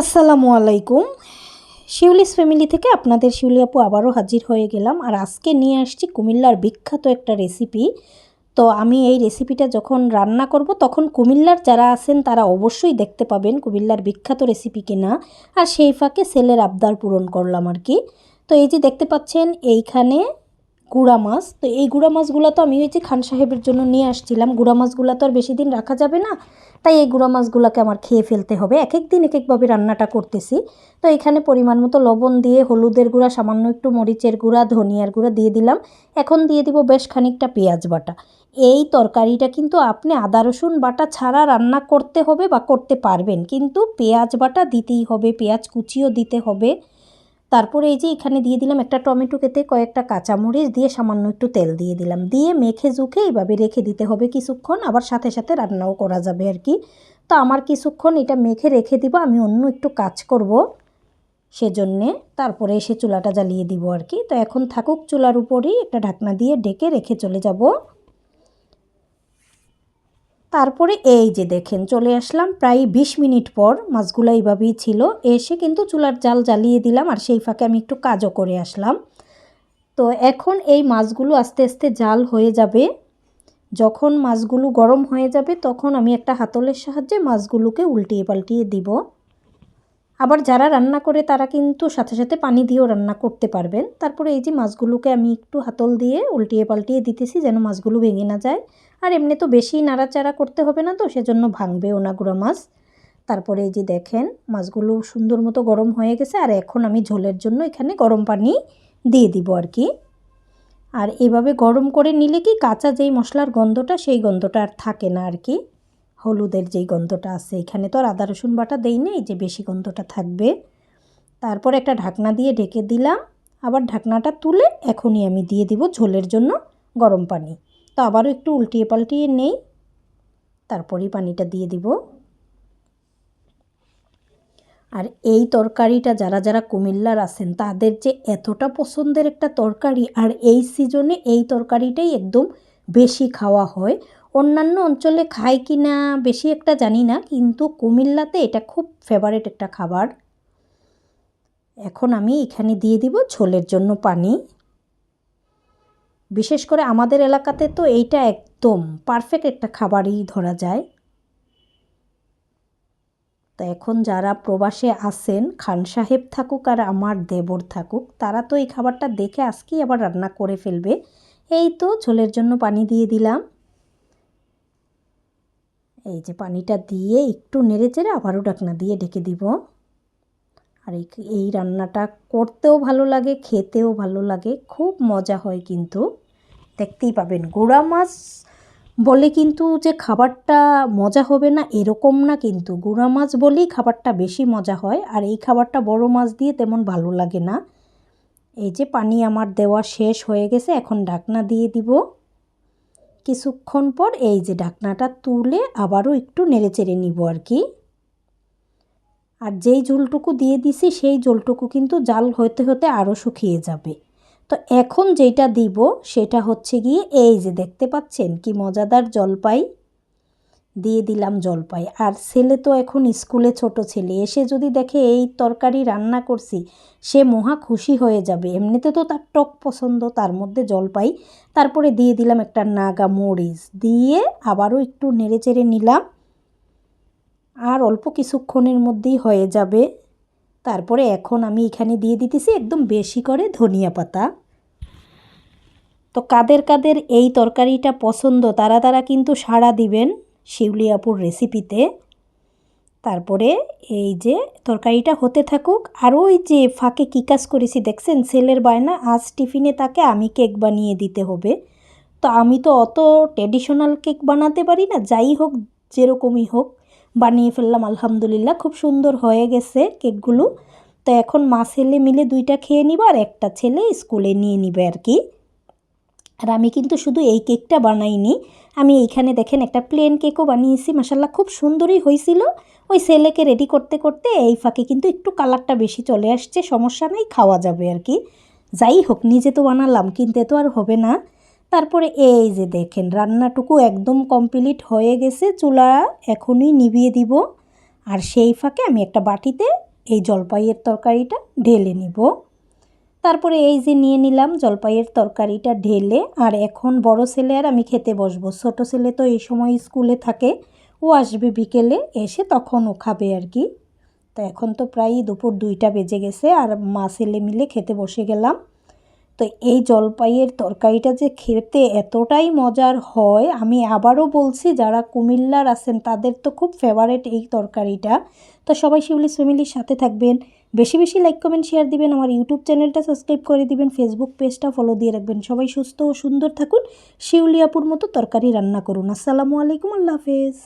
আসসালামু আলাইকুম। শিউলিস ফ্যামিলি থেকে আপনাদের শিউলি আপু আবারও হাজির হয়ে গেলাম। আর আজকে নিয়ে আসছি কুমিল্লার বিখ্যাত একটা রেসিপি তো আমি এই রেসিপিটা যখন রান্না করব, তখন কুমিল্লার যারা আছেন, তারা অবশ্যই দেখতে পাবেন কুমিল্লার বিখ্যাত রেসিপি কিনা। আর সেই ফাঁকে সেলের আবদার পূরণ করলাম আর কি। তো এই যে দেখতে পাচ্ছেন, এইখানে গুঁড়া মাছ। তো এই গুঁড়া মাছগুলো তো আমি ওই যে খান সাহেবের জন্য নিয়ে আসছিলাম। গুঁড়া মাছগুলো তো আর বেশি দিন রাখা যাবে না। তাই এই গুঁড়া মাছগুলোকে আমার খেয়ে ফেলতে হবে। এক এক দিন এক একভাবে রান্নাটা করতেছি। তো এখানে পরিমাণ মতো লবণ দিয়ে হলুদের গুঁড়া, সামান্য একটু মরিচের গুঁড়া, ধনিয়ার গুঁড়া দিয়ে দিলাম। এখন দিয়ে দিব বেশ খানিকটা পেঁয়াজ বাটা। এই তরকারিটা কিন্তু আপনি আদা, রসুন বাটা ছাড়া রান্না করতে হবে বা করতে পারবেন। কিন্তু পেঁয়াজ বাটা দিতেই হবে, পেঁয়াজ কুচিও দিতে হবে। তারপরে এই যে এখানে দিয়ে দিলাম একটা টমেটো কেটে কয়েকটা কাঁচামরিচ, দিয়ে সামান্য একটু তেল দিয়ে দিলাম। দিয়ে মেখে জুখে এইভাবে রেখে দিতে হবে কিছুক্ষণ, আবার সাথে সাথে রান্নাও করা যাবে আর কি। তো আমার কিছুক্ষণ এটা মেখে রেখে দিব, আমি অন্য একটু কাজ করব সেজন্যে। তারপরে এসে চুলাটা জ্বালিয়ে দিব আর কি। তো এখন থাকুক চুলার উপরেই, একটা ঢাকনা দিয়ে ডেকে রেখে চলে যাব। তারপরে এই যে দেখেন, চলে আসলাম। প্রায় বিশ মিনিট পর মাছগুলো এইভাবেই ছিল। এসে কিন্তু চুলার জাল জ্বালিয়ে দিলাম আর সেই ফাঁকে আমি একটু কাজও করে আসলাম। তো এখন এই মাছগুলো আস্তে আস্তে জাল হয়ে যাবে। যখন মাছগুলো গরম হয়ে যাবে তখন আমি একটা হাতলের সাহায্যে মাছগুলোকে উল্টিয়ে পাল্টিয়ে দিব। আবার যারা রান্না করে তারা কিন্তু সাথে সাথে পানি দিয়েও রান্না করতে পারবেন। তারপরে এই যে মাছগুলোকে আমি একটু হাতল দিয়ে উল্টিয়ে পাল্টিয়ে দিতেছি যেন মাছগুলো ভেঙে না যায়। আর এমনি তো বেশি নাড়াচাড়া করতে হবে না তো, সেজন্য ভাঙবেও না গুঁড়া মাছ। তারপরে এই যে দেখেন, মাছগুলো সুন্দর মতো গরম হয়ে গেছে, আর এখন আমি ঝোলের জন্য এখানে গরম পানি দিয়ে দিব আর কি। আর এভাবে গরম করে নিলে কি কাঁচা যেই মশলার গন্ধটা, সেই গন্ধটা আর থাকে না আর কি। হলুদের যেই গন্ধটা আছে, এখানে তো আর আদা, রসুন বাটা দেই নেই, যে বেশি গন্ধটা থাকবে। তারপর একটা ঢাকনা দিয়ে ঢেকে দিলাম, আবার ঢাকনাটা তুলে এখনই আমি দিয়ে দিব ঝোলের জন্য গরম পানি। তো আবারও একটু উল্টিয়ে পাল্টিয়ে নেই। তারপরেই পানিটা দিয়ে দিব। আর এই তরকারিটা যারা যারা কুমিল্লার আছেন, তাদের যে এতটা পছন্দের একটা তরকারি, আর এই সিজনে এই তরকারিটাই একদম বেশি খাওয়া হয়। অন্যান্য অঞ্চলে খায় কি না, বেশি একটা জানি না, কিন্তু কুমিল্লাতে এটা খুব ফেভারেট একটা খাবার। এখন আমি এখানে দিয়ে দিব ঝোলের জন্য পানি। বিশেষ করে আমাদের এলাকাতে তো এইটা একদম পারফেক্ট একটা খাবারই ধরা যায়। তো এখন যারা প্রবাসে আসেন খান সাহেব থাকুক আর আমার দেবর থাকুক, তারা তো এই খাবারটা দেখে আজকেই আবার রান্না করে ফেলবে। এই তো ঝোলের জন্য পানি দিয়ে দিলাম। এই যে পানিটা দিয়ে একটু নেড়ে চেড়ে আবারও ডাকনা দিয়ে ডেকে দিব। আর এই এই রান্নাটা করতেও ভালো লাগে, খেতেও ভালো লাগে, খুব মজা হয় কিন্তু। দেখতেই পাবেন, গোড়া মাছ বলে কিন্তু যে খাবারটা মজা হবে না এরকম না কিন্তু। গুঁড়া মাছ বলেই খাবারটা বেশি মজা হয়, আর এই খাবারটা বড় মাছ দিয়ে তেমন ভালো লাগে না। এই যে পানি আমার দেওয়া শেষ হয়ে গেছে, এখন ঢাকনা দিয়ে দিব। কিছুক্ষণ পর এই যে ঢাকনাটা তুলে আবারও একটু নেড়ে চেড়ে নিব আর কি। আর যেই ঝোলটুকু দিয়ে দিছি, সেই ঝোলটুকু কিন্তু জাল হতে হতে আরও শুকিয়ে যাবে। তো এখন যেটা দিব, সেটা হচ্ছে গিয়ে এই যে দেখতে পাচ্ছেন কি মজাদার জলপাই। দিয়ে দিলাম জলপাই। আর ছেলে তো এখন স্কুলে ছোট ছেলে, এসে যদি দেখে এই তরকারি রান্না করছি, সে মহা খুশি হয়ে যাবে। এমনিতে তো তার টক পছন্দ, তার মধ্যে জলপাই। তারপরে দিয়ে দিলাম একটা নাগা মরিচ। দিয়ে আবারও একটু নেড়ে চেড়ে নিলাম। আর অল্প কিছুক্ষণের মধ্যেই হয়ে যাবে। তারপরে এখন আমি এখানে দিয়ে দিতেছি একদম বেশি করে ধনিয়া পাতা। তো কাদের কাদের এই তরকারিটা পছন্দ তারা তারা কিন্তু সাড়া দিবেন শিউলিয়াপুর রেসিপিতে। তারপরে এই যে তরকারিটা হতে থাকুক আর ওই যে ফাঁকে কী কাজ করেছি দেখছেন, ছেলের বায়না, আজ টিফিনে তাকে আমি কেক বানিয়ে দিতে হবে। তো আমি তো অত ট্রেডিশনাল কেক বানাতে পারি না, যাই হোক, যেরকমই হোক। বানিয়ে ফেললাম, আলহামদুলিল্লাহ। খুব সুন্দর হয়ে গেছে কেকগুলো। তো এখন মা ছেলে মিলে দুইটা খেয়ে নিব আর একটা ছেলে স্কুলে নিয়ে নিবে আর কি। আর আমি কিন্তু শুধু এই কেকটা বানাইনি, আমি এইখানে দেখেন একটা প্লেন কেকও বানিয়েছি মাসাল্লাহ খুব সুন্দরই হয়েছিল। ওই ছেলেকে রেডি করতে করতে এই ফাঁকে কিন্তু একটু কালারটা বেশি চলে আসছে, সমস্যা নেই, খাওয়া যাবে আর কি। যাই হোক, নিজে তো বানালাম, কিনতে তো আর হবে না। তারপরে এই যে দেখেন, রান্নাটুকু একদম কমপ্লিট হয়ে গেছে। চুলা এখনই নিভিয়ে দিব। আর সেই ফাঁকে আমি একটা বাটিতে এই জলপাইয়ের তরকারিটা ঢেলে নিব। তারপরে এই যে নিয়ে নিলাম জলপাইয়ের তরকারিটা ঢেলে। আর এখন বড় ছেলে আর আমি খেতে বসবো। ছোট ছেলে তো এই সময় স্কুলে থাকে, ও আসবে বিকেলে এসে তখন ও খাবে আর কি। তো এখন তো প্রায় দুপুর দুইটা বেজে গেছে, আর মা ছেলে মিলে খেতে বসে গেলাম। তো এই জলপাইয়ের তরকারিটা যে খেতে এতটাই মজার হয়, আমি আবারও বলছি, যারা কুমিল্লার আছেন, তাদের তো খুব ফেভারেট এই তরকারিটা। তো সবাই শিউলি ফ্যামিলির সাথে থাকবেন। বেশি বেশি লাইক কমেন্ট শেয়ার দিবেন। আমার ইউটিউব চ্যানেলটা সাবস্ক্রাইব করে দিবেন। ফেসবুক পেজটা ফলো দিয়ে রাখবেন। সবাই সুস্থ ও সুন্দর থাকুন। শিউলি আপুর মতো তরকারি রান্না করুন। আসসালামু আলাইকুম। আল্লাহ হাফেজ।